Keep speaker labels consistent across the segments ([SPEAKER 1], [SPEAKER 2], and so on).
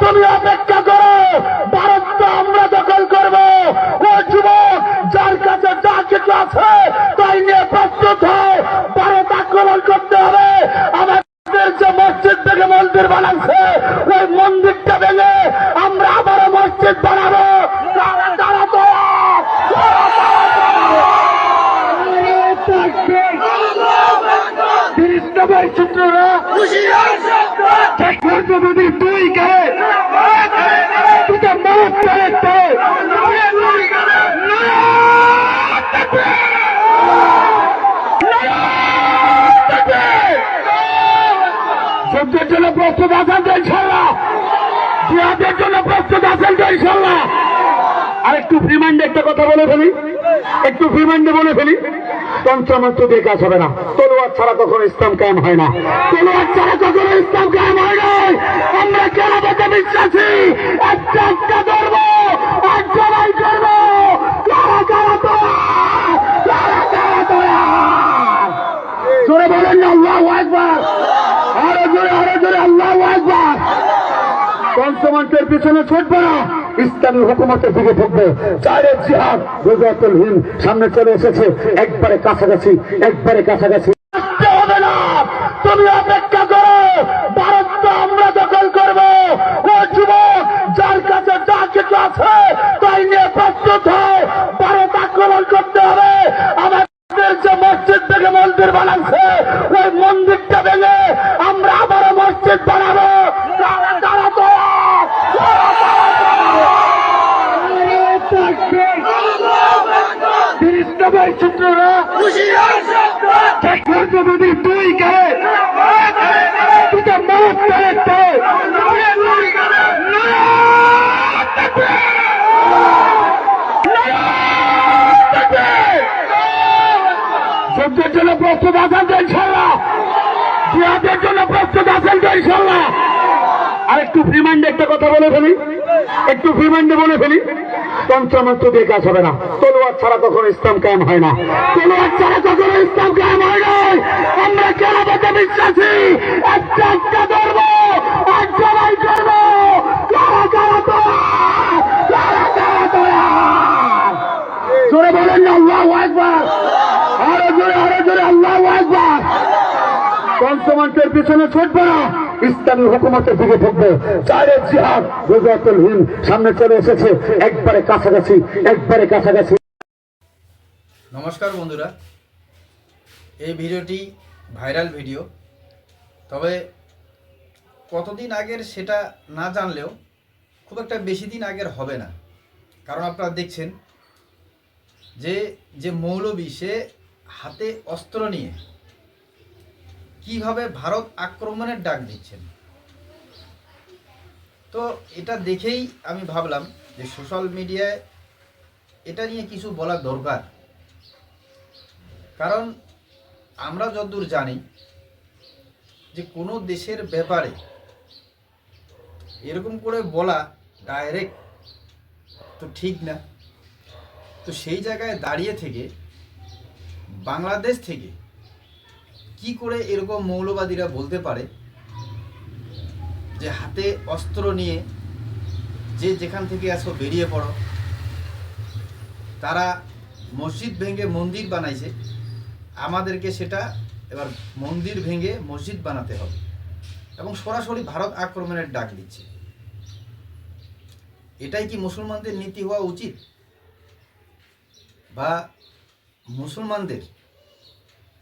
[SPEAKER 1] তুমি অপেক্ষা করো। ভারত তো আমরা দখল করব। ও যুবক যার কাছে যা কিছু আছে তাই নিয়ে প্রস্তুত হও। ভারত আক্রমণ করতে হবে। আমাদের যে মসজিদ থেকে মন্দির বানাচ্ছে ওই মন্দিরটা ভেঙে আমরা আবারও মসজিদ বানাবো। তিরিশ নম্বর চিত্ররা ঠাকুর যদি তুই কে তুই মত করে সত্যের জন্য প্রস্তুত আছেন তো ইনশাল্লাহ। জিহাদের জন্য প্রস্তুত আছেন তো ইনশাল্লাহ। আর একটু ফ্রিমাইন্ডে একটা কথা বলে ফেলি। একটু ফ্রিমাইন্ডে বলে ফেলি। তন্ত্রমন্ত্র দিয়ে কাজ হবে না। তলোয়ার ছাড়া কখনো ইসলাম কায়েম হয় না। তলোয়ার ছাড়া কখনো ইসলাম কায়েম হয় নাই। আমরা কেরামতে বিশ্বাসী? একটা একটা ধর্ম এক করব কারা কারা তোরা জোরে বলেন না, আল্লাহ একবার আরও জোরে আরও জোরে, আল্লাহ একবার পঞ্চমন্ত্রের পিছনে ছুটবে না। ইসলামী হুকুমতের দিকে ঢুকবে। চারের জিহাদ, রোজাতুল হিন সামনে চলে এসেছে। একবারে কাছাকাছি একবারে কাছাকাছি। হবে না। তুমি অপেক্ষা করো। ভারত তো আমরা দখল করব। ও যুবক, যার কাছে যা কিছু আছে, তাই নিয়ে প্রস্তুত হও ভারত আক্রমণ করতে হবে আমাদের যে মসজিদ থেকে মন্দির বানাচ্ছে ওই মন্দিরটা ভেঙে আমরা আবারও মসজিদ বানাবো তারা তারা তো তিরিশ নম্বর চিত্ররা ঠাকুর যদি তুই কে তুই মত করে সত্যের জন্য প্রস্তুত আছেন তো ইনশাল্লাহ জিহাদের জন্য প্রস্তুত আছেন তো ইনশাল্লাহ আর একটু ফ্রিমাইন্ডে একটা কথা বলে ফেলি। একটু ফ্রিমাইন্ডে বলে ফেলি। তন্ত্রমন্ত্র দিয়ে কাজ হবে না। তলোয়ার ছাড়া কখনো ইসলাম কায়েম হয় না। তলোয়ার ছাড়া কখনো ইসলাম কায়েম হয় না আমরা কেরামতে বিশ্বাসী? একটা একটা ধর্ম এক জবাই কারা কারা তোরা? কারা কারা তোরা? জোরে বলেন না, আল্লাহ একবার আরও জোরে আরও জোরে আল্লাহ একবার পঞ্চমন্ত্রের পিছনে ছুটবে না ইসলামী হুকুমতের দিকে ঢুকবে। চারের জিহাদ গুজরাতুল হিন্দ, সামনে চলে এসেছে। একবারে কাছাকাছি একবারে কাছাকাছি।
[SPEAKER 2] নমস্কার বন্ধুরা। এই ভিডিওটি ভাইরাল ভিডিও। তবে কতদিন আগের সেটা না জানলেও খুব একটা বেশি দিন আগের হবে না। কারণ আপনারা দেখছেন যে যে মৌলবি, সে হাতে অস্ত্র নিয়ে কীভাবে ভারত আক্রমণের ডাক দিচ্ছেন? তো এটা দেখেই আমি ভাবলাম যে সোশ্যাল মিডিয়ায় এটা নিয়ে কিছু বলা দরকার। কারণ আমরা যতদূর জানি যে কোনো দেশের ব্যাপারে এরকম করে বলা ডাইরেক্ট তো ঠিক না। তো সেই জায়গায় দাঁড়িয়ে থেকে বাংলাদেশ থেকে কি করে এরকম মৌলবাদীরা বলতে পারে যে হাতে অস্ত্র নিয়ে যে যেখান থেকে আসো বেরিয়ে পড়ো, তারা মসজিদ ভেঙে মন্দির বানাইছে, আমাদেরকে সেটা এবার মন্দির ভেঙে মসজিদ বানাতে হবে এবং সরাসরি ভারত আক্রমণের ডাক দিচ্ছে। এটাই কি মুসলমানদের নীতি হওয়া উচিত? বা মুসলমানদের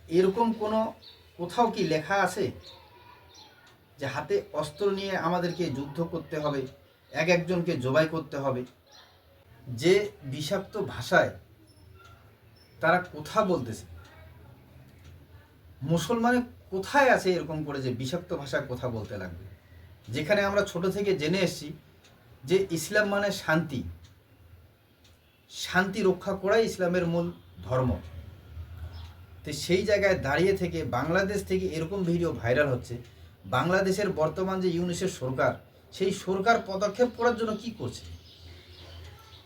[SPEAKER 2] এরকম কোনো কোথাও কি লেখা আছে? যে হাতে অস্ত্র নিয়ে আমাদেরকে যুদ্ধ করতে হবে, এক একজনকে জবাই করতে হবে। যে বিষাক্ত ভাষায় তারা কথা বলতেছে। মুসলমানে কোথায় আছে এরকম করে যে বিষাক্ত ভাষায় কথা বলতে লাগবে? যেখানে আমরা ছোট থেকে জেনে এসেছি যে ইসলাম মানে শান্তি। শান্তি রক্ষা করাই ইসলামের মূল ধর্ম। তো সেই জায়গায় দাঁড়িয়ে থেকে বাংলাদেশ থেকে এরকম ভিডিও ভাইরাল হচ্ছে। বাংলাদেশের বর্তমান যে ইউনিসের সরকার, সেই সরকার পদক্ষেপ করার জন্য কি করছে?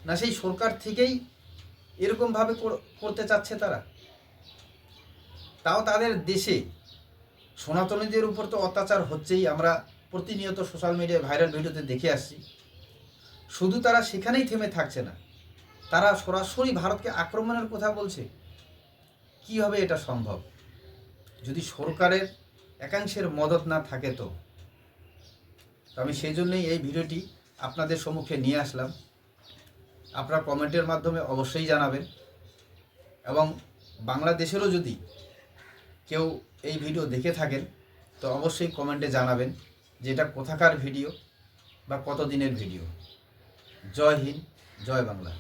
[SPEAKER 2] না সেই সরকার থেকেই এরকমভাবে করতে চাচ্ছে তারা? তাও তাদের দেশে। সনাতনীদের উপর তো অত্যাচার হচ্ছেই, আমরা প্রতিনিয়ত সোশ্যাল মিডিয়ায় ভাইরাল ভিডিওতে দেখে আসছি। শুধু তারা সেখানেই থেমে থাকছে না। তারা সরাসরি ভারতকে আক্রমণের কথা বলছে। কীভাবে এটা সম্ভব? যদি সরকারের একাংশের মদত না থাকে তো? আমি সেই জন্যই এই ভিডিওটি আপনাদের সম্মুখে নিয়ে আসলাম। আপনারা কমেন্টের মাধ্যমে অবশ্যই জানাবেন। এবং বাংলাদেশেরও যদি কেউ এই ভিডিও দেখে থাকেন, তো অবশ্যই কমেন্টে জানাবেন যে এটা কোথাকার ভিডিও বা কত দিনের ভিডিও। জয় হিন্দ, জয় বাংলা।